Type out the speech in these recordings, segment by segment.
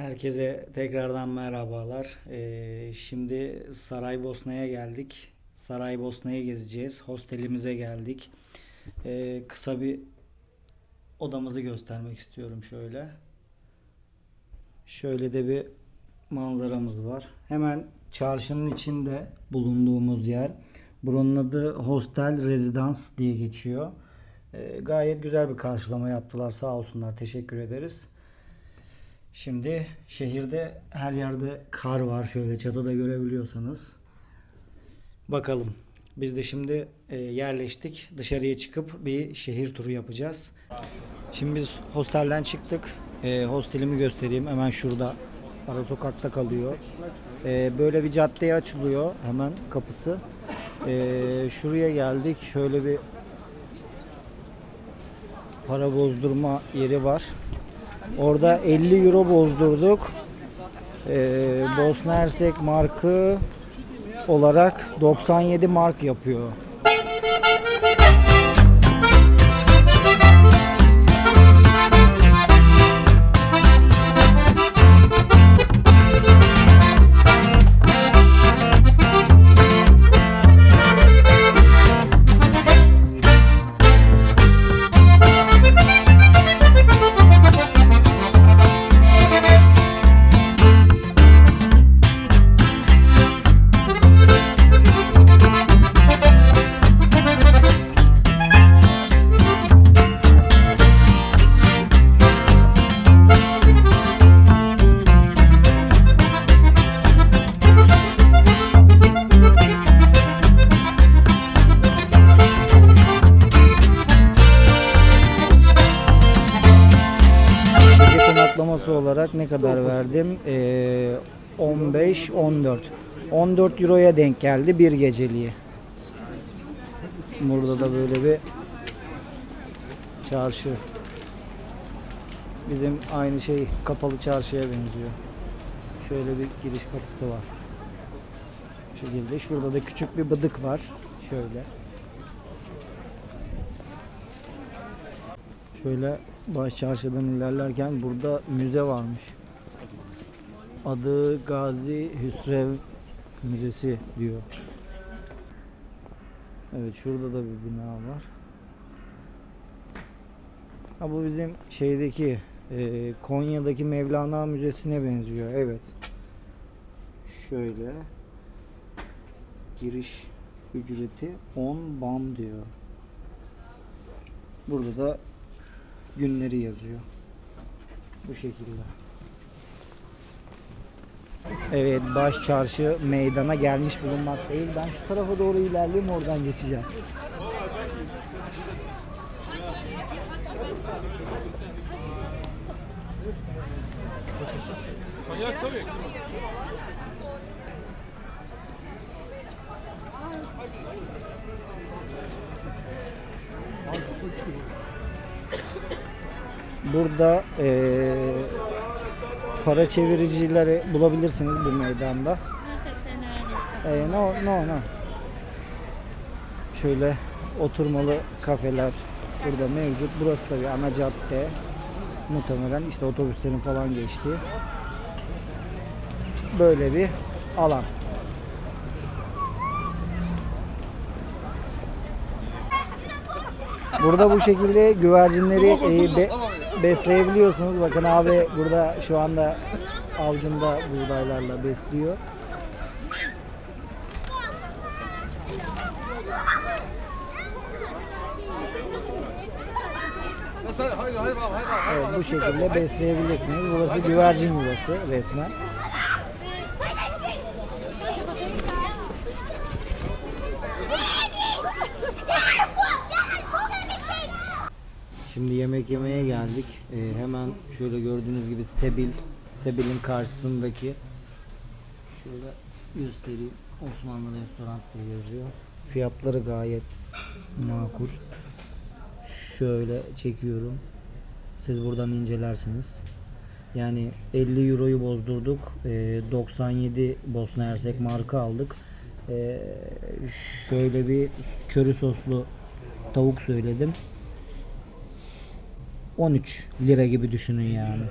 Herkese tekrardan merhabalar. Ee, şimdi Saraybosna'ya geldik. Saraybosna'yı gezeceğiz. Hostelimize geldik. Ee, kısa bir odamızı göstermek istiyorum şöyle. Şöyle de bir manzaramız var. Hemen çarşının içinde bulunduğumuz yer. Buranın adı Hostel Residence diye geçiyor. Ee, gayet güzel bir karşılama yaptılar. Sağ olsunlar. Teşekkür ederiz. Şimdi şehirde her yerde kar var. Şöyle çatıda görebiliyorsanız. Bakalım. Biz de şimdi e, yerleştik. Dışarıya çıkıp bir şehir turu yapacağız. Şimdi biz hostelden çıktık. E, hostelimi göstereyim. Hemen şurada. Ara sokakta kalıyor. E, böyle bir caddeye açılıyor. Hemen kapısı. Şuraya geldik. Şöyle bir para bozdurma yeri var. Orada 50 euro bozdurduk. Ee, Bosna Hersek markı olarak 97 mark yapıyor. 15 14. 14 euroya denk geldi bir geceliği. Burada da böyle bir çarşı. Bizim aynı şey kapalı çarşıya benziyor. Şöyle bir giriş kapısı var. Şu şekilde. Şurada da küçük bir bıdık var. Şöyle. Şöyle baş çarşıdan ilerlerken burada müze varmış. Adı Gazi Hüsrev Müzesi diyor. Evet şurada da bir bina var. Ha bu bizim şeydeki e, Konya'daki Mevlana Müzesi'ne benziyor. Evet. Şöyle giriş ücreti 10 bam diyor. Burada da günleri yazıyor. Bu şekilde. Evet baş çarşı meydana gelmiş bulunmaktayız. Ben şu tarafa doğru ilerleyeyim oradan geçeceğim. Burada eee, para çeviricileri bulabilirsiniz bu meydanda. Eee, no, no, no. Şöyle oturmalı kafeler burada mevcut. Burası da bir ana cadde. Muhtemelen işte otobüslerin falan geçti. Böyle bir alan. Burada bu şekilde güvercinleri e, be- besleyebiliyorsunuz. Bakın abi burada şu anda avcunda buğdaylarla besliyor. Evet, bu şekilde besleyebilirsiniz. Burası güvercin yuvası resmen. Şimdi yemek yemeye geldik. Ee, hemen şöyle gördüğünüz gibi Sebil, Sebil'in karşısındaki şöyle göstereyim. Osmanlı Restoran diye yazıyor. Fiyatları gayet makul. Şöyle çekiyorum. Siz buradan incelersiniz. Yani 50 euroyu bozdurduk. Ee, 97 Bosna Hersek marka aldık. Ee, şöyle bir köri soslu tavuk söyledim. 13 lira gibi düşünün yani.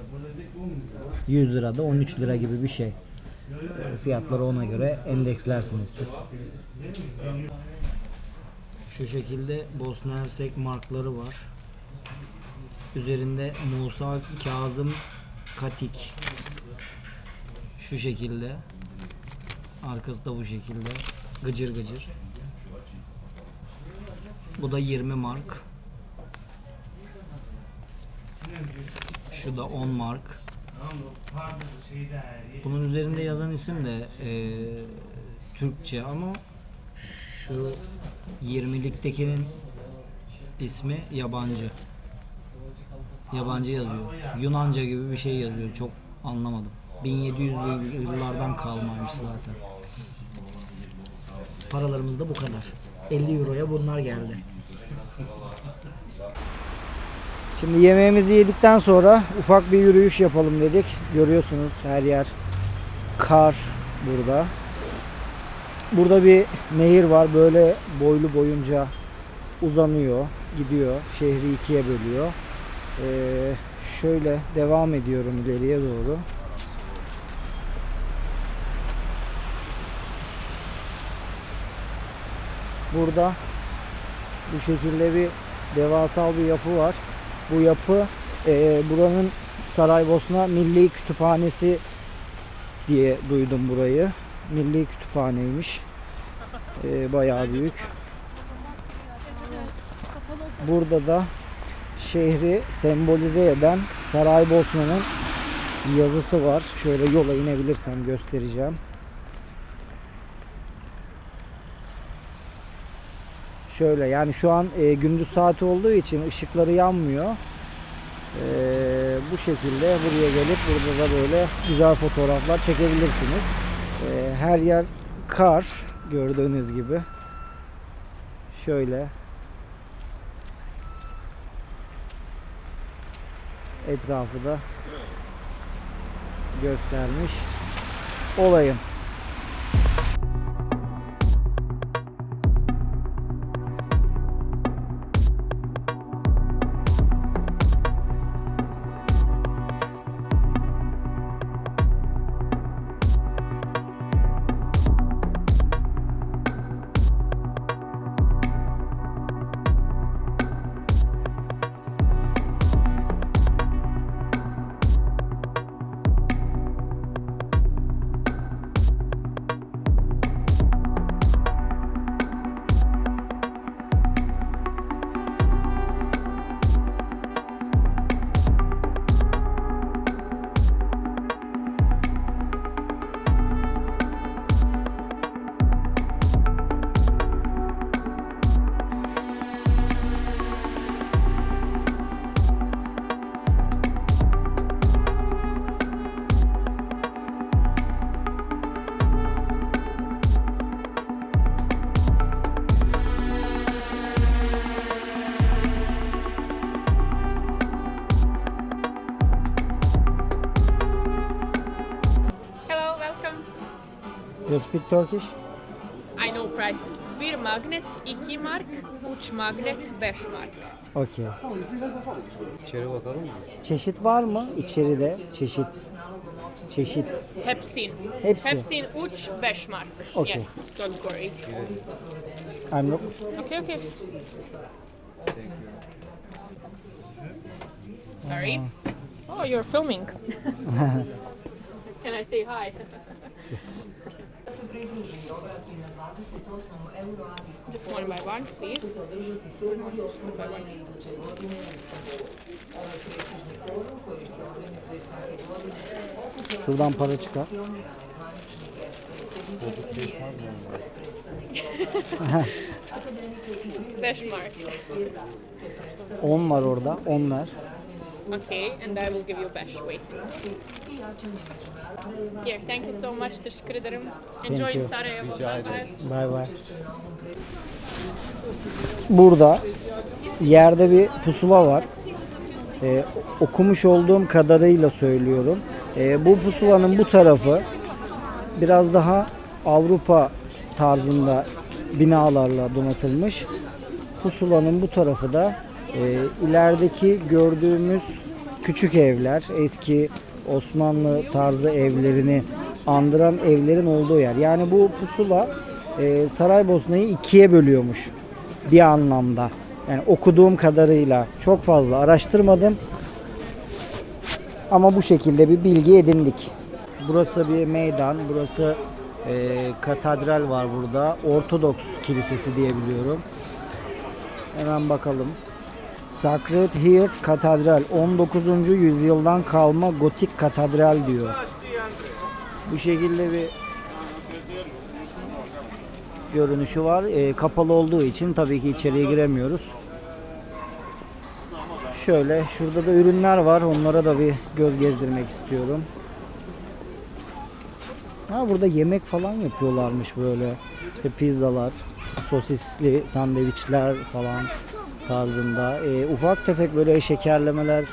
100 lirada 13 lira gibi bir şey. Fiyatları ona göre endekslersiniz siz. Şu şekilde Bosna Hersek markları var. Üzerinde Musa Kazım Katik. Şu şekilde. Arkası da bu şekilde. Gıcır gıcır. Bu da 20 mark. Şu da 10 mark. Bunun üzerinde yazan isim de eee, Türkçe ama şu 20'liktekinin ismi yabancı. Yabancı yazıyor. Yunanca gibi bir şey yazıyor. Çok anlamadım. 1700'lü yıllardan kalmaymış zaten. Paralarımız da bu kadar. 50 euroya bunlar geldi. Şimdi yemeğimizi yedikten sonra ufak bir yürüyüş yapalım dedik. Görüyorsunuz her yer kar burada. Burada bir nehir var. Böyle boylu boyunca uzanıyor, gidiyor. Şehri ikiye bölüyor. Ee, şöyle devam ediyorum ileriye doğru. Burada bu şekilde bir devasal bir yapı var. Bu yapı e, buranın Saraybosna Milli Kütüphanesi diye duydum burayı. Milli Kütüphaneymiş. E, bayağı büyük. Burada da şehri sembolize eden Saraybosna'nın yazısı var. Şöyle yola inebilirsem göstereceğim. Şöyle yani şu an e, gündüz saati olduğu için ışıkları yanmıyor. E, bu şekilde buraya gelip burada da böyle güzel fotoğraflar çekebilirsiniz. E, her yer kar gördüğünüz gibi. Şöyle etrafı da göstermiş olayım. Turkish? I know prices. Bir magnet 2 mark, 3 magnet 5 mark. Okey. İçeri bakalım mı? Çeşit var mı içeride? Çeşit. Çeşit. Hepsin. Hepsi. Hepsin 3 5 mark. Okay. Yes, don't worry. I'm not... Okay, okay. Sorry. Oh, you're filming. Can I say hi? Yes. Just one by one, please. One by one. Şuradan para çıkar. Beş mark. 10 var orada. 10 ver. Okay, and I will give you beş. Wait. Here, thank you so much. Teşekkür ederim. Enjoy in you. Sarajevo. Bye bye. Bay bay. Burada yerde bir pusula var. Ee, okumuş olduğum kadarıyla söylüyorum. Ee, bu pusulanın bu tarafı biraz daha Avrupa tarzında binalarla donatılmış. Pusulanın bu tarafı da e, ilerideki gördüğümüz küçük evler, eski Osmanlı tarzı evlerini andıran evlerin olduğu yer. Yani bu pusula e, Saraybosna'yı ikiye bölüyormuş bir anlamda. Yani okuduğum kadarıyla çok fazla araştırmadım. Ama bu şekilde bir bilgi edindik. Burası bir meydan. Burası e, katedral var burada. Ortodoks kilisesi diye biliyorum. Hemen bakalım. Sacred Heart Katedral 19. yüzyıldan kalma gotik katedral diyor. Bu şekilde bir görünüşü var. E, kapalı olduğu için tabii ki içeriye giremiyoruz. Şöyle şurada da ürünler var. Onlara da bir göz gezdirmek istiyorum. Ha burada yemek falan yapıyorlarmış böyle. İşte pizzalar, sosisli sandviçler falan tarzında. Ee, ufak tefek böyle şekerlemeler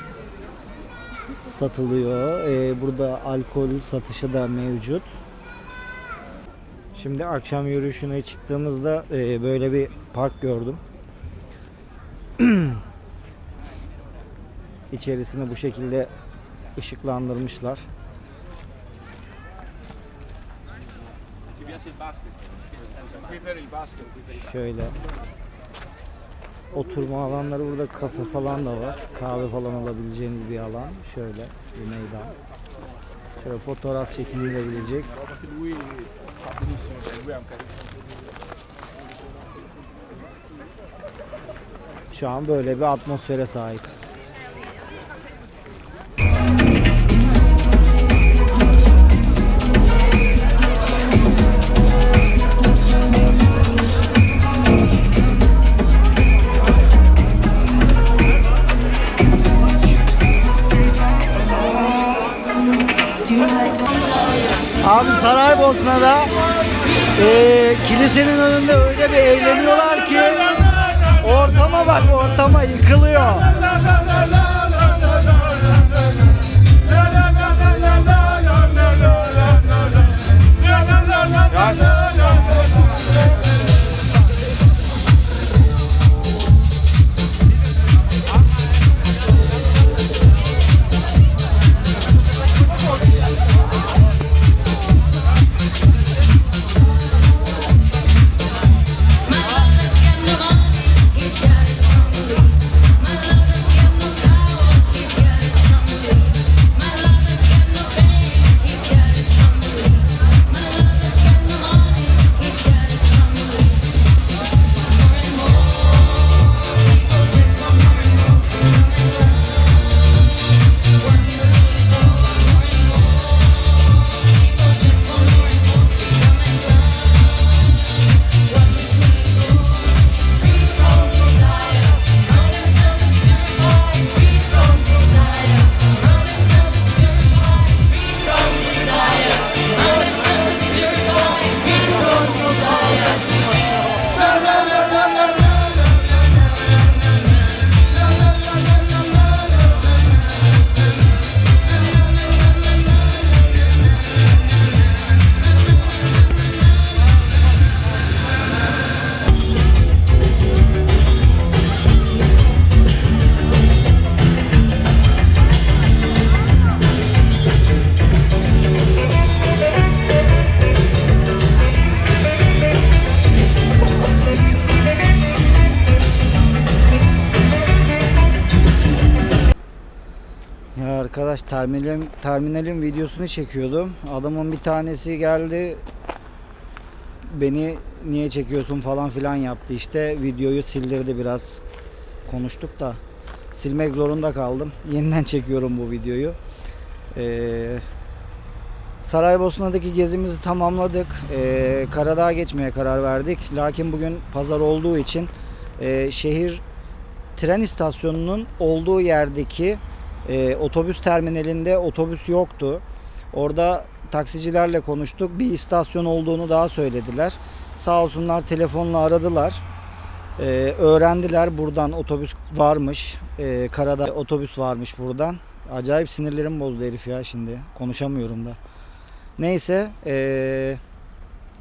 satılıyor. Ee, burada alkol satışı da mevcut. Şimdi akşam yürüyüşüne çıktığımızda e, böyle bir park gördüm. İçerisini bu şekilde ışıklandırmışlar. Şöyle oturma alanları burada kafe falan da var. Kahve falan alabileceğiniz bir alan. Şöyle bir meydan. Şöyle fotoğraf çekinilebilecek. Şu an böyle bir atmosfere sahip. Kilisenin önünde öyle bir eğleniyorlar ki ortama bak ortama yıkılıyor. Arkadaş terminalin, terminalin videosunu çekiyordum. Adamın bir tanesi geldi. Beni niye çekiyorsun falan filan yaptı. İşte videoyu sildirdi biraz. Konuştuk da silmek zorunda kaldım. Yeniden çekiyorum bu videoyu. Ee, Saraybosna'daki gezimizi tamamladık. Ee, Karadağ'a geçmeye karar verdik. Lakin bugün pazar olduğu için e, şehir tren istasyonunun olduğu yerdeki e, otobüs terminalinde otobüs yoktu. Orada taksicilerle konuştuk. Bir istasyon olduğunu daha söylediler. Sağ olsunlar telefonla aradılar. E, öğrendiler buradan otobüs varmış. E, karada otobüs varmış buradan. Acayip sinirlerim bozdu herif ya şimdi. Konuşamıyorum da. Neyse e,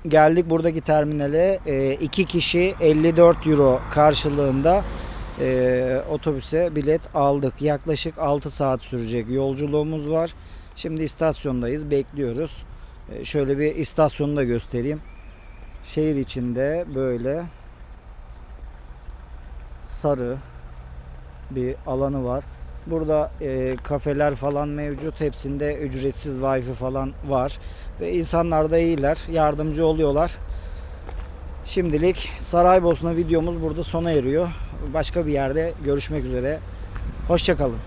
geldik buradaki terminale. E, iki kişi 54 euro karşılığında e, otobüse bilet aldık. Yaklaşık 6 saat sürecek yolculuğumuz var. Şimdi istasyondayız. Bekliyoruz. Ee, şöyle bir istasyonu da göstereyim. Şehir içinde böyle sarı bir alanı var. Burada e, kafeler falan mevcut. Hepsinde ücretsiz wifi falan var. Ve insanlar da iyiler. Yardımcı oluyorlar. Şimdilik Saraybosna videomuz burada sona eriyor. Başka bir yerde görüşmek üzere. Hoşçakalın.